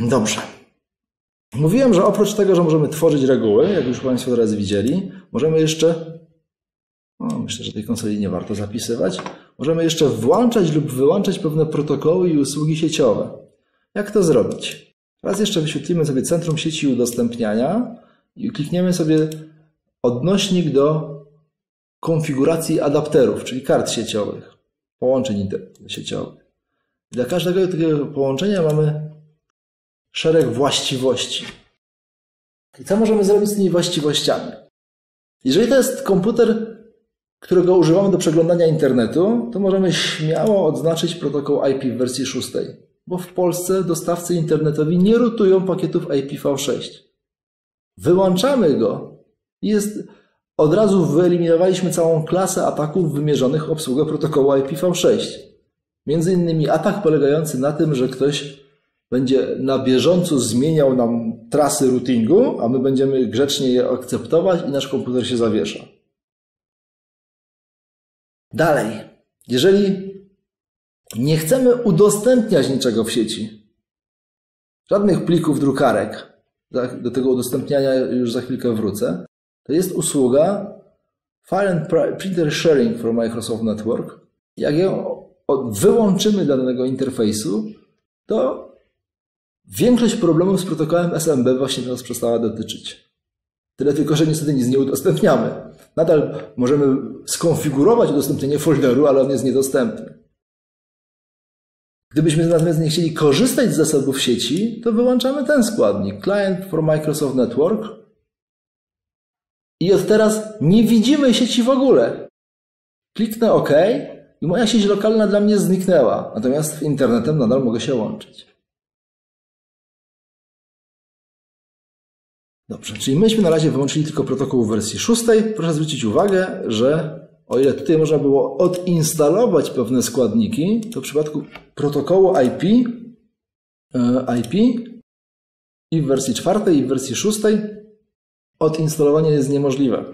Dobrze. Mówiłem, że oprócz tego, że możemy tworzyć reguły, jak już Państwo teraz widzieli, możemy jeszcze, no myślę, że tej konsoli nie warto zapisywać, możemy jeszcze włączać lub wyłączać pewne protokoły i usługi sieciowe. Jak to zrobić? Raz jeszcze wyświetlimy sobie centrum sieci udostępniania i klikniemy sobie odnośnik do konfiguracji adapterów, czyli kart sieciowych, połączeń sieciowych. Dla każdego takiego połączenia mamy szereg właściwości. I co możemy zrobić z tymi właściwościami? Jeżeli to jest komputer, którego używamy do przeglądania internetu, to możemy śmiało odznaczyć protokół IP w wersji 6, bo w Polsce dostawcy internetowi nie rutują pakietów IPv6. Wyłączamy go i jest, od razu wyeliminowaliśmy całą klasę ataków wymierzonych w obsługę protokołu IPv6. Między innymi atak polegający na tym, że ktoś będzie na bieżąco zmieniał nam trasy routingu, a my będziemy grzecznie je akceptować i nasz komputer się zawiesza. Dalej, jeżeli nie chcemy udostępniać niczego w sieci, żadnych plików drukarek, do tego udostępniania już za chwilkę wrócę, to jest usługa File and Printer Sharing for Microsoft Network. Jak ją wyłączymy danego interfejsu, to większość problemów z protokołem SMB właśnie nas przestała dotyczyć. Tyle tylko, że niestety nic nie udostępniamy. Nadal możemy skonfigurować udostępnienie folderu, ale on jest niedostępny. Gdybyśmy natomiast nie chcieli korzystać z zasobów sieci, to wyłączamy ten składnik Client for Microsoft Network i od teraz nie widzimy sieci w ogóle. Kliknę OK i moja sieć lokalna dla mnie zniknęła, natomiast internetem nadal mogę się łączyć. Dobrze, czyli myśmy na razie wyłączyli tylko protokół w wersji 6. Proszę zwrócić uwagę, że o ile tutaj można było odinstalować pewne składniki, to w przypadku protokołu IP, e, IP i w wersji 4 i w wersji 6 odinstalowanie jest niemożliwe.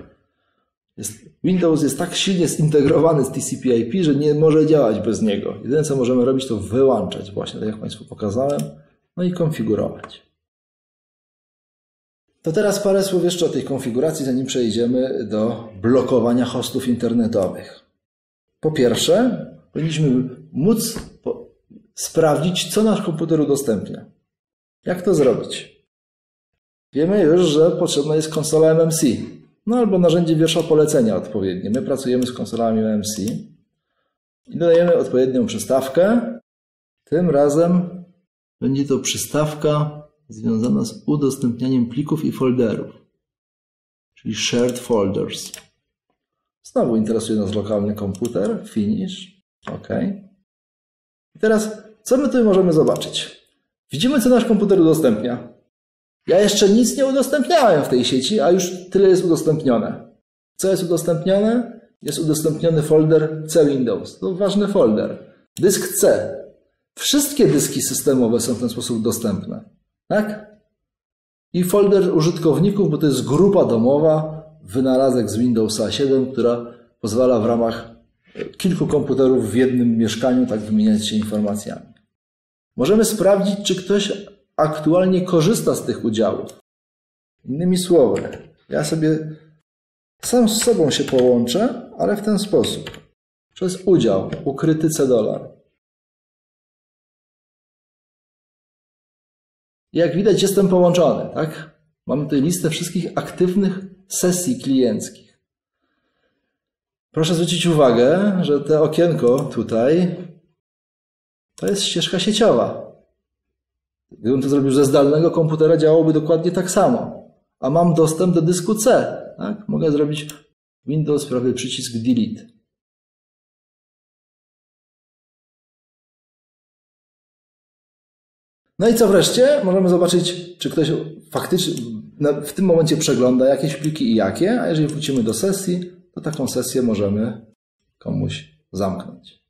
Windows jest tak silnie zintegrowany z TCP/IP, że nie może działać bez niego. Jedyne co możemy robić to wyłączać właśnie, tak jak Państwu pokazałem, no i konfigurować. To teraz parę słów jeszcze o tej konfiguracji, zanim przejdziemy do blokowania hostów internetowych. Po pierwsze, powinniśmy móc sprawdzić, co nasz komputer udostępnia. Jak to zrobić? Wiemy już, że potrzebna jest konsola MMC, no albo narzędzie wiersza polecenia odpowiednie. My pracujemy z konsolami MMC i dodajemy odpowiednią przystawkę. Tym razem będzie to przystawka związana z udostępnianiem plików i folderów, czyli shared folders. Znowu interesuje nas lokalny komputer, finish, OK. I teraz, co my tu możemy zobaczyć? Widzimy, co nasz komputer udostępnia. Ja jeszcze nic nie udostępniałem w tej sieci, a już tyle jest udostępnione. Co jest udostępnione? Jest udostępniony folder C Windows. To ważny folder. Dysk C. Wszystkie dyski systemowe są w ten sposób dostępne. Tak? I folder użytkowników, bo to jest grupa domowa, wynalazek z Windowsa 7, która pozwala w ramach kilku komputerów w jednym mieszkaniu tak wymieniać się informacjami. Możemy sprawdzić, czy ktoś aktualnie korzysta z tych udziałów. Innymi słowy, ja sobie sam z sobą się połączę, ale w ten sposób. Przez udział, ukryty C Jak widać, jestem połączony, tak? Mamy tutaj listę wszystkich aktywnych sesji klienckich. Proszę zwrócić uwagę, że to okienko tutaj to jest ścieżka sieciowa. Gdybym to zrobił ze zdalnego komputera, działałoby dokładnie tak samo. A mam dostęp do dysku C. Tak? Mogę zrobić Windows, prawy przycisk Delete. No i co wreszcie? Możemy zobaczyć, czy ktoś faktycznie w tym momencie przegląda jakieś pliki i jakie, a jeżeli wrócimy do sesji, to taką sesję możemy komuś zamknąć.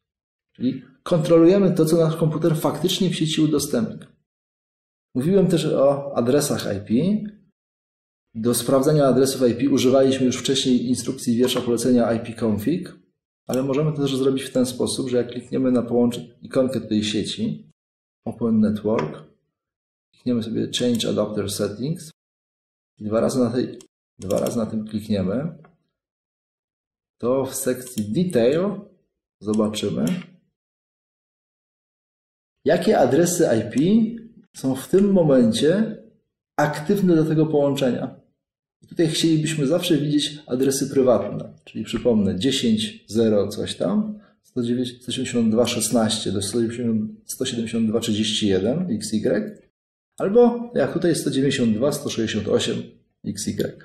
Czyli kontrolujemy to, co nasz komputer faktycznie w sieci udostępnia. Mówiłem też o adresach IP. Do sprawdzania adresów IP używaliśmy już wcześniej instrukcji wiersza polecenia ipconfig, ale możemy to też zrobić w ten sposób, że jak klikniemy na połączenie ikonkę tej sieci, Open Network, klikniemy sobie Change Adapter Settings. I dwa razy na, tej, dwa razy na tym klikniemy, to w sekcji Detail zobaczymy, jakie adresy IP są w tym momencie aktywne do tego połączenia. Tutaj chcielibyśmy zawsze widzieć adresy prywatne, czyli przypomnę 10.0 coś tam, 172.16 do 172.31 XY, albo jak tutaj 192.168 XY.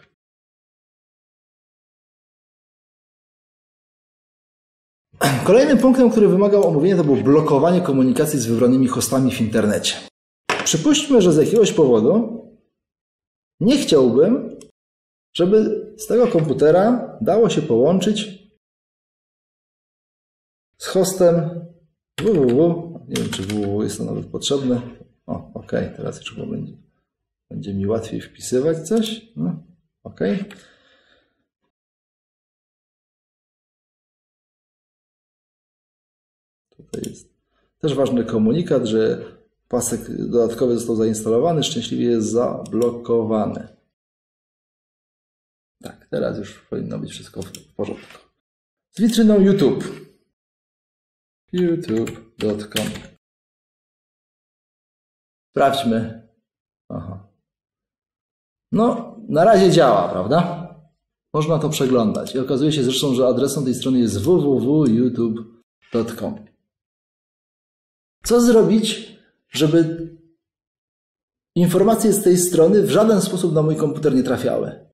Kolejnym punktem, który wymagał omówienia, to było blokowanie komunikacji z wybranymi hostami w internecie. Przypuśćmy, że z jakiegoś powodu nie chciałbym, żeby z tego komputera dało się połączyć z hostem www. Nie wiem, czy www jest to nawet potrzebne. O, ok, teraz już będzie, będzie mi łatwiej wpisywać coś. No, ok. Tutaj jest też ważny komunikat, że pasek dodatkowy został zainstalowany, szczęśliwie jest zablokowany. Tak, teraz już powinno być wszystko w porządku. Z witryną YouTube. youtube.com Sprawdźmy. Aha. No, na razie działa, prawda? Można to przeglądać. I okazuje się zresztą, że adresem tej strony jest www.youtube.com. Co zrobić, żeby informacje z tej strony w żaden sposób na mój komputer nie trafiały?